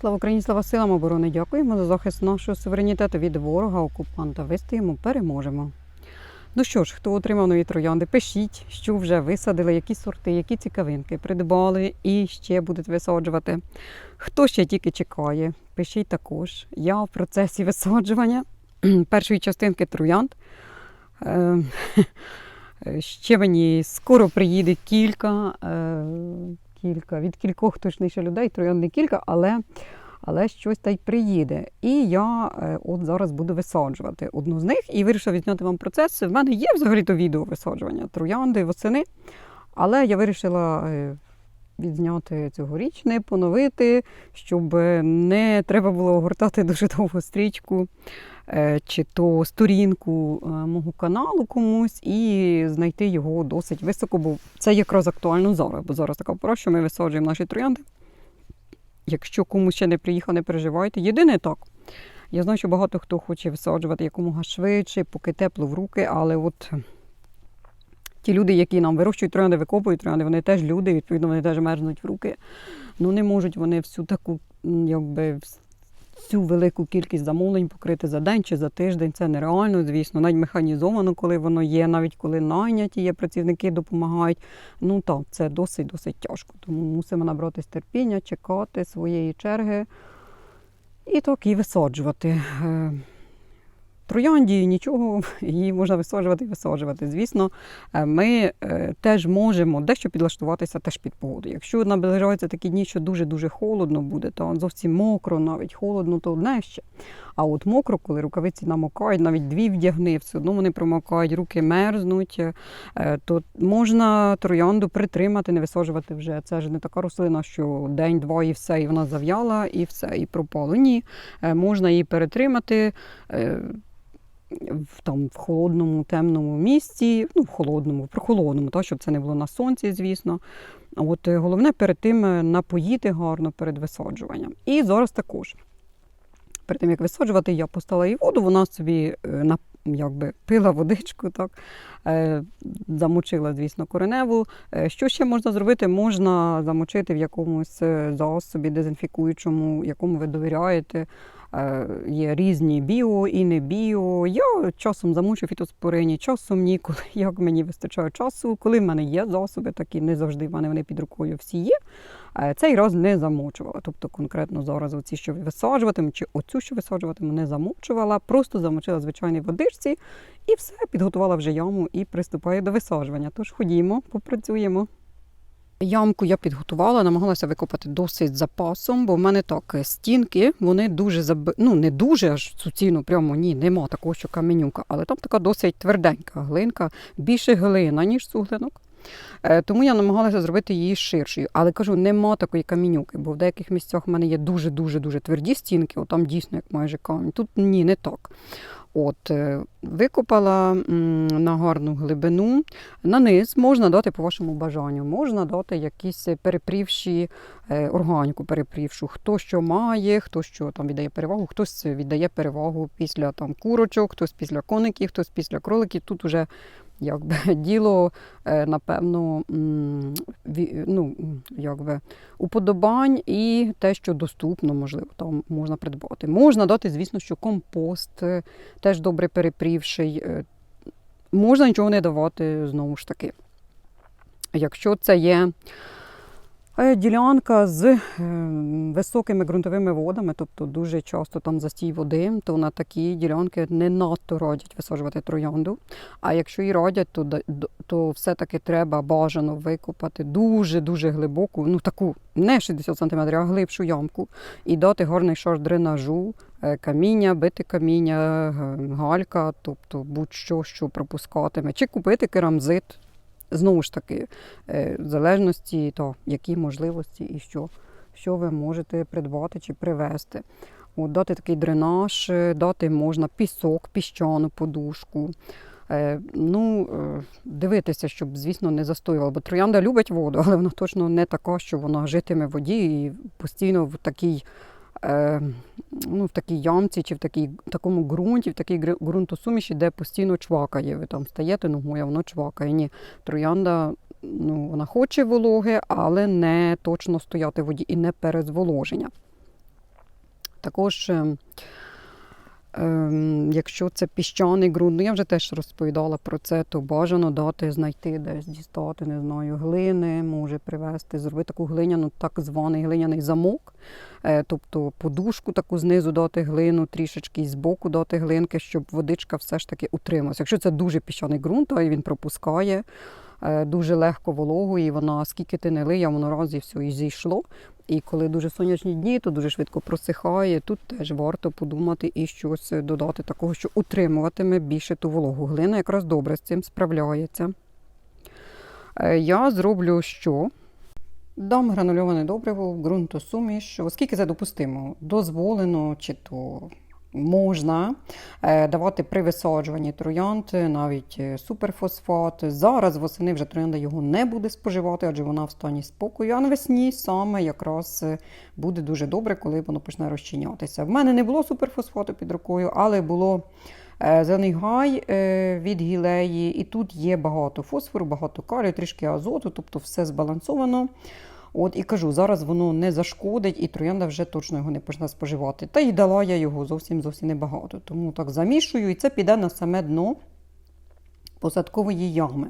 Слава Україні, слава силам оборони! Дякуємо за захист нашого суверенітету від ворога, окупанта. Вистоїмо, переможемо. Ну що ж, хто отримав нові троянди, пишіть, що вже висадили, які сорти, які цікавинки придбали і ще будуть висаджувати. Хто ще тільки чекає, пишіть також. Я в процесі висаджування першої частинки троянд. Е, Ще мені скоро приїде кілька, е, кілька від кількох точніше людей, троянд не кілька, але, але щось та й приїде. І я е, от зараз буду висаджувати одну з них і вирішила відзняти вам процес. В мене є взагалі-то відео висаджування троянди восени, але я вирішила е, відзняти цьогорічне, поновити, щоб не треба було огортати дуже довго стрічку чи то сторінку е, мого каналу комусь і знайти його досить високо, бо це якраз актуально зараз, бо зараз така пора, що ми висаджуємо наші троянди. Якщо комусь ще не приїхав, не переживайте. Єдине так. Я знаю, що багато хто хоче висаджувати якомога швидше, поки тепло в руки, але от ті люди, які нам вирощують троянди, викопують троянди, вони теж люди, відповідно, вони теж мерзнуть в руки. Ну не можуть вони всю таку, якби всю велику кількість замовлень покрити за день чи за тиждень. Це нереально, звісно, навіть механізовано, коли воно є, навіть коли найняті є, працівники допомагають. Ну так, це досить досить тяжко. Тому мусимо набратись терпіння, чекати своєї черги і так і висаджувати. Троянді нічого, її можна висаджувати і висаджувати. Звісно, е, ми е, теж можемо дещо підлаштуватися теж під погоду. Якщо наближаються такі дні, що дуже-дуже холодно буде, то зовсім мокро, навіть холодно, то одне ще. А от мокро, коли рукавиці намокають, навіть дві вдягни, все одно вони промокають, руки мерзнуть, е, то можна троянду притримати, не висаджувати вже. Це ж не така рослина, що день-два і все, і вона зав'яла, і все, і пропало. Ні, можна її перетримати. В, там, в холодному, темному місці, ну, в холодному, в прохолодному, так, щоб це не було на сонці, звісно. От е, головне перед тим е, напоїти гарно перед висаджуванням. І зараз також. Перед тим, як висаджувати, я поставила їй воду, вона собі е, на, якби, пила водичку, так, замочила, звісно, кореневу. Що ще можна зробити? Можна замочити в якомусь засобі дезінфікуючому, якому ви довіряєте. Е, Є різні біо і не біо. Я часом замучу фітоспорині, часом ні, коли як мені вистачає часу. Коли в мене є засоби, такі не завжди в мене вони під рукою всі є. Е, Цей раз не замочувала. Тобто конкретно зараз оці, що висаджуватиму, чи оцю, що висаджуватиму, не замочувала, просто замочила звичайній водичці і все, підготувала вже яму і приступаю до висаджування. Тож ходімо, попрацюємо. Ямку я підготувала, намагалася викопати досить запасом, бо в мене так е, стінки, вони дуже заб... ну не дуже аж суцільно, прямо ні, нема такого, що каменюка, але там така досить тверденька глинка, більше глина, ніж суглинок. Е, Тому я намагалася зробити її ширшою. Але кажу, нема такої камінюки, бо в деяких місцях в мене є дуже-дуже дуже тверді стінки, от там дійсно як майже камінь. Тут ні, не так. От, е, викопала на гарну глибину. На низ можна дати по вашому бажанню. Можна дати якісь перепрівші е, органіку перепрівшу. Хто що має, хто що там віддає перевагу, хтось віддає перевагу після там курочок, хтось після коників, хтось після кроликів. Тут уже якби діло, е, напевно, ну, якби, уподобань і те, що доступно, можливо, там можна придбати. Можна дати, звісно, що компост е, теж добре перепрівший. Е, Можна нічого не давати знову ж таки. Якщо це є ділянка з е, високими ґрунтовими водами, тобто дуже часто там застій води, то на такі ділянки не надто радять висаджувати троянду. А якщо і радять, то, то все-таки треба бажано викопати дуже-дуже глибоку, ну таку не 60 см, а глибшу ямку, і дати гарний шар дренажу, е, каміння, бити каміння, галька, тобто будь-що, що пропускатиме, чи купити керамзит. Знову ж таки, е, в залежності то, які можливості і що, що ви можете придбати чи привезти. От, дати такий дренаж, е, дати можна пісок, піщану подушку. Е, ну, дивитися, щоб, звісно, не застоювало. Бо троянда любить воду, але вона точно не така, що вона житиме в воді і постійно в такій, ну, в такій ямці чи в такій, такому ґрунті, в такій ґрунтосуміші, де постійно чвакає. Ви там стаєте ногою, а воно чвакає. Ні, троянда. Ну, вона хоче вологи, але не точно стояти в воді і не перезволоження. Також, е, ем, якщо це піщаний ґрунт, ну я вже теж розповідала про це, то бажано дати, знайти десь, дістати, не знаю, глини, може привезти, зробити таку глиняну, так званий глиняний замок, Е, тобто подушку таку знизу дати глину, трішечки і збоку дати глинки, щоб водичка все ж таки утрималася. Якщо це дуже піщаний ґрунт, то він пропускає. Е, Дуже легко вологу, і вона скільки ти не лия, воно раз і все і зійшло. І коли дуже сонячні дні, то дуже швидко просихає. Тут теж варто подумати і щось додати такого, що утримуватиме більше ту вологу. Глина якраз добре з цим справляється. Е, Я зроблю що? Дам гранульоване добриво ґрунтосуміш. Оскільки це допустимо, дозволено чи то можна е, давати при висаджуванні троянд навіть е, суперфосфат. Зараз восени вже троянда його не буде споживати, адже вона в стані спокою. А навесні саме якраз е, буде дуже добре, коли воно почне розчинятися. В мене не було суперфосфату під рукою, але було. Зелений гай від гілеї, і тут є багато фосфору, багато калію, трішки азоту, тобто все збалансовано. От і кажу, зараз воно не зашкодить, і троянда вже точно його не почне споживати. Та й дала я його зовсім зовсім небагато. Тому так замішую, і це піде на саме дно посадкової ями.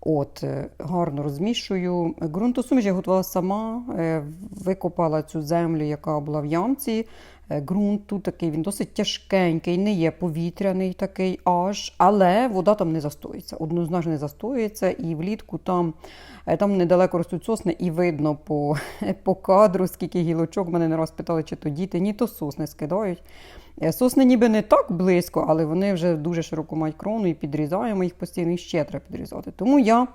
От, е, гарно розмішую. Ґрунтосуміш я готувала сама, е, викопала цю землю, яка була в ямці. Е, Ґрунт тут такий, він досить тяжкенький, не є повітряний такий аж, але вода там не застоїться. Однозначно не застоїться, і влітку там, е, там недалеко ростуть сосни, і видно по, по кадру, скільки гілочок. Мене не раз питали, чи то діти, ні, то сосни скидають. Сосни ніби не так близько, але вони вже дуже широко мають крону і підрізаємо їх постійно і ще треба підрізати. Тому я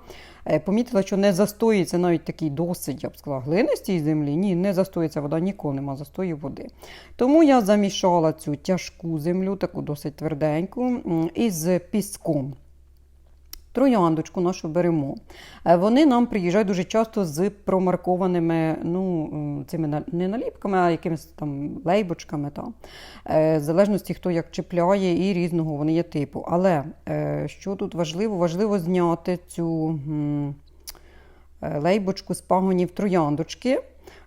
е, помітила, що не застоїться навіть такий досить, я б сказала, глинистій землі. Ні, не застоїться вода, ніколи нема застою води. Тому я замішала цю тяжку землю, таку досить тверденьку, із піском. Трояндочку нашу беремо. Е, Вони нам приїжджають дуже часто з промаркованими, ну, цими не наліпками, а якимись там лейбочками. Та. Е, В залежності, хто як чіпляє, і різного вони є типу. Але е, що тут важливо? Важливо зняти цю лейбочку з пагонів трояндочки.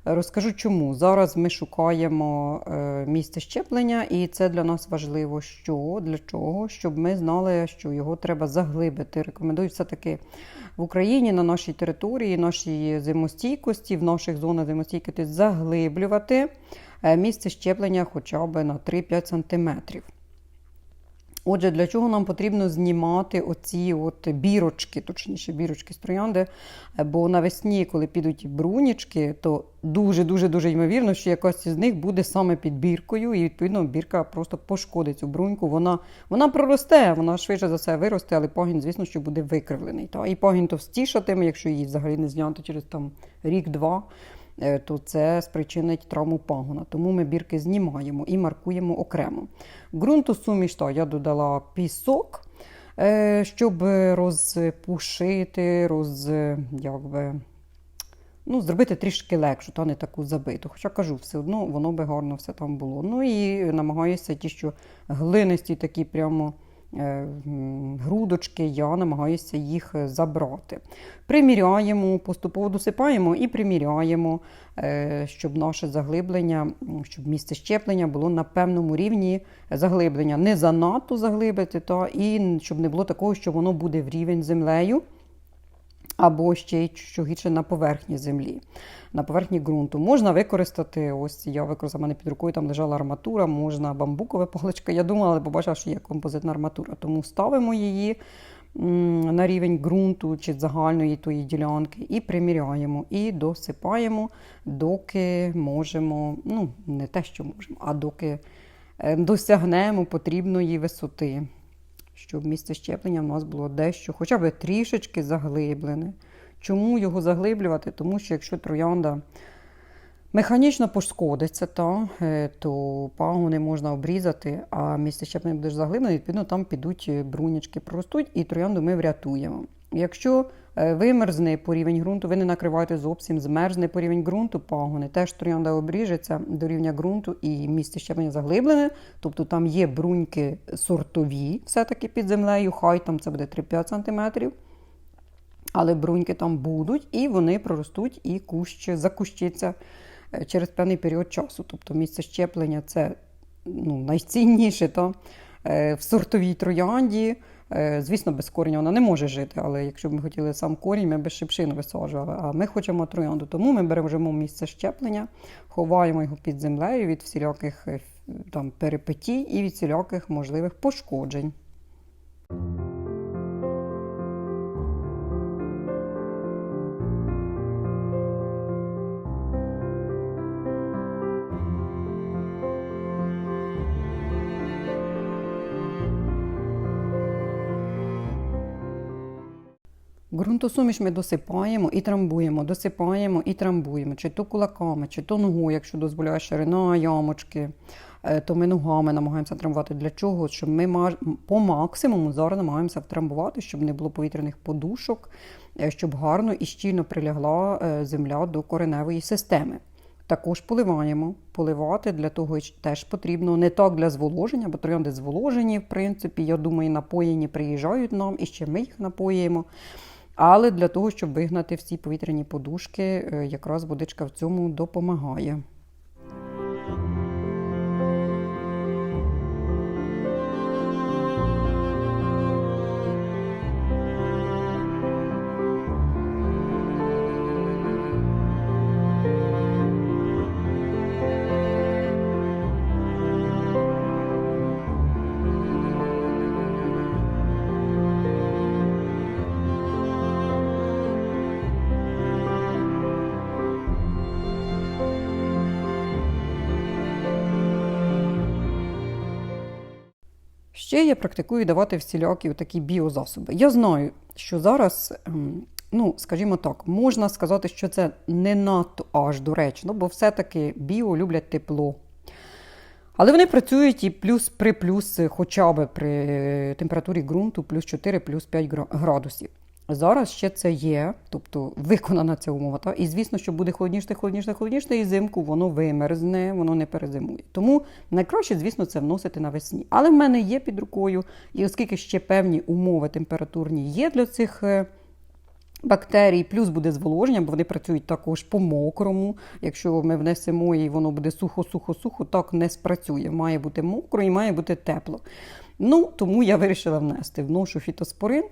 Розкажу чому. Зараз ми шукаємо е, місце щеплення, і це для нас важливо. Що для чого? Щоб ми знали, що його треба заглибити. Рекомендую все-таки в Україні на нашій території, нашій зимостійкості, в наших зонах зимостійкості заглиблювати е, місце щеплення хоча б на 3-5 сантиметрів. Отже, для чого нам потрібно знімати оці от бірочки, точніше бірочки з троянди, Е, бо навесні, коли підуть брунічки, то дуже-дуже дуже ймовірно, що якась із них буде саме під біркою, і відповідно бірка просто пошкодить цю бруньку. Вона, вона проросте, вона швидше за все виросте, але пагін, звісно, що буде викривлений. Та? І пагін товстішатиме, якщо її взагалі не зняти через там рік-два. Е, То це спричинить травму пагона. Тому ми бірки знімаємо і маркуємо окремо. Ґрунту суміш, та, я додала пісок, е, щоб розпушити, роз, якби, ну, зробити трішки легшу, та не таку забиту. Хоча кажу, все одно воно би гарно все там було. Ну і намагаюся ті, що глинисті такі прямо. Е, Грудочки, я намагаюся їх забрати. Приміряємо, поступово досипаємо і приміряємо, е, щоб наше заглиблення, щоб місце щеплення було на певному рівні заглиблення. Не занадто заглибити, та, і щоб не було такого, що воно буде в рівень землею або ще й що гірше на поверхні землі, на поверхні ґрунту. Можна використати, ось я використала, мене під рукою там лежала арматура, можна бамбукова паличка. Я думала, але побачила, що є композитна арматура. Тому ставимо її на рівень ґрунту чи загальної тої ділянки і приміряємо, і досипаємо, доки можемо, ну, не те, що можемо, а доки е, досягнемо потрібної висоти щоб місце щеплення в нас було дещо, хоча б трішечки заглиблене. Чому його заглиблювати? Тому що якщо троянда механічно пошкодиться, е, то пагони можна обрізати, а місце щеплення буде заглиблене, відповідно, там підуть брунячки, проростуть, і троянду ми врятуємо. Якщо е, вимерзне по рівень ґрунту, ви не накриваєте зовсім, змерзне по рівень ґрунту пагони, теж троянда обріжеться до рівня ґрунту і місце щеплення заглиблене, тобто там є бруньки сортові, все-таки під землею, хай там це буде 3-5 см. Але бруньки там будуть, і вони проростуть, і кущ закущиться е, через певний період часу. Тобто місце щеплення це ну, найцінніше та, е, в сортовій троянді. Е, Звісно, без коріння вона не може жити, але якщо б ми хотіли сам корінь, ми б шипшину висаджували. А ми хочемо троянду, тому ми беремо місце щеплення, ховаємо його під землею від всіляких е, там, перипетій і від всіляких можливих пошкоджень. Ґрунтосуміш ми досипаємо і трамбуємо, досипаємо і трамбуємо, чи то кулаками, чи то ногою, якщо дозволяє ширина ямочки, е, то ми ногами намагаємося трамбувати. Для чого? Щоб ми по максимуму зараз намагаємося втрамбувати, щоб не було повітряних подушок, е, щоб гарно і щільно прилягла е, земля до кореневої системи. Також поливаємо. Поливати для того теж потрібно не так для зволоження, бо троянди зволожені, в принципі, я думаю, напоєні приїжджають нам і ще ми їх напоїмо. Але для того, щоб вигнати всі повітряні подушки, е, якраз водичка в цьому допомагає. Ще я практикую давати всілякі такі біозасоби. Я знаю, що зараз, ем, ну, скажімо так, можна сказати, що це не надто аж доречно, бо все-таки біо люблять тепло. Але вони працюють і плюс при плюс, хоча б при температурі ґрунту плюс 4, плюс 5 градусів. Зараз ще це є, тобто виконана ця умова. Та? І звісно, що буде холодніше, холодніше, холодніше, і взимку воно вимерзне, воно не перезимує. Тому найкраще, звісно, це вносити навесні. Але в мене є під рукою, і оскільки ще певні умови температурні є для цих. е, Бактерій, плюс буде зволоження, бо вони працюють також по мокрому. Якщо ми внесемо і воно буде сухо-сухо-сухо, так не спрацює. Має бути мокро і має бути тепло. Ну, тому я вирішила внести. Вношу фітоспорин,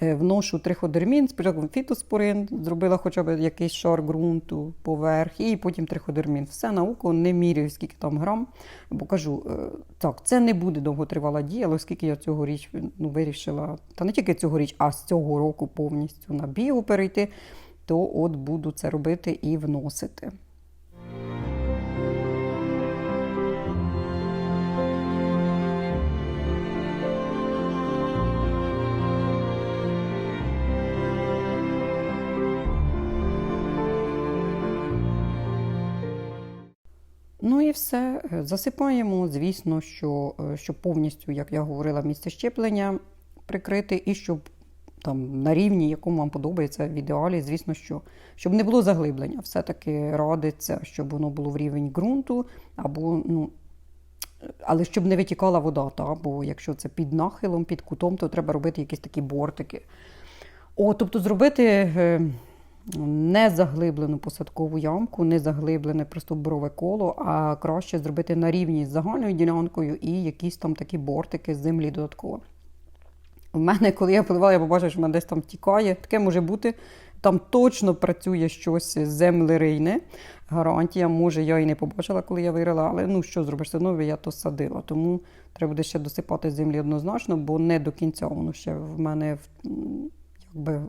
вношу триходермін, спочатку фітоспорин, зробила хоча б якийсь шар ґрунту поверх, і потім триходермін. Все на не міряю, скільки там грам, бо кажу, е, так, це не буде довготривала дія, але оскільки я цьогоріч ну, вирішила, та не тільки цьогоріч, а з цього року повністю на біо перейти, то от буду це робити і вносити. І все. Е, Засипаємо, звісно, що е, щоб повністю, як я говорила, місце щеплення прикрити, і щоб там на рівні, якому вам подобається в ідеалі, звісно, що щоб не було заглиблення. Все-таки радиться, щоб воно було в рівень ґрунту, або ну. Але щоб не витікала вода, та? бо якщо це під нахилом, під кутом, то треба робити якісь такі бортики. О, тобто зробити е, не заглиблену посадкову ямку, не заглиблене просто борове коло, а краще зробити на рівні з загальною ділянкою і якісь там такі бортики з землі додатково. У мене, коли я поливала, я побачила, що мене десь там тікає. Таке може бути. Там точно працює щось землерийне. Гарантія, може, я і не побачила, коли я вирила, але ну що зробиш, все одно я то садила. Тому треба буде ще досипати землі однозначно, бо не до кінця воно ще в мене якби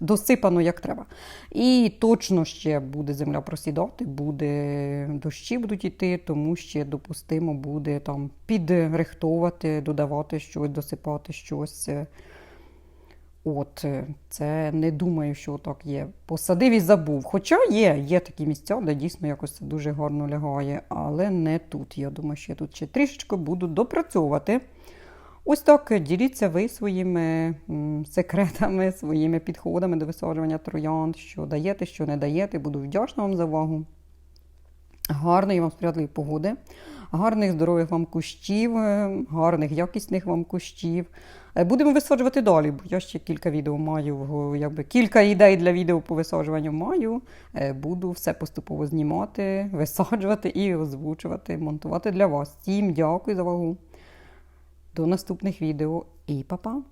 досипано як треба. І точно ще буде земля просідати, буде дощі будуть йти, тому ще допустимо буде там підрихтовувати, додавати щось, досипати щось. От, це не думаю, що так є. Посадив і забув. Хоча є, є такі місця, де дійсно якось це дуже гарно лягає, але не тут. Я думаю, що я тут ще трішечки буду допрацьовувати. Ось так е, діліться ви своїми секретами, своїми підходами до висаджування троянд, що даєте, що не даєте. Буду вдячна вам за увагу. Гарної вам сприятливої погоди, Гарних здорових вам кущів, е, гарних, якісних вам кущів. Е, Будемо висаджувати далі, бо я ще кілька відео маю, якби кілька ідей для відео по висаджуванню маю. Буду все поступово знімати, висаджувати і озвучувати, монтувати для вас. Всім дякую за увагу. До наступних відео і па-па!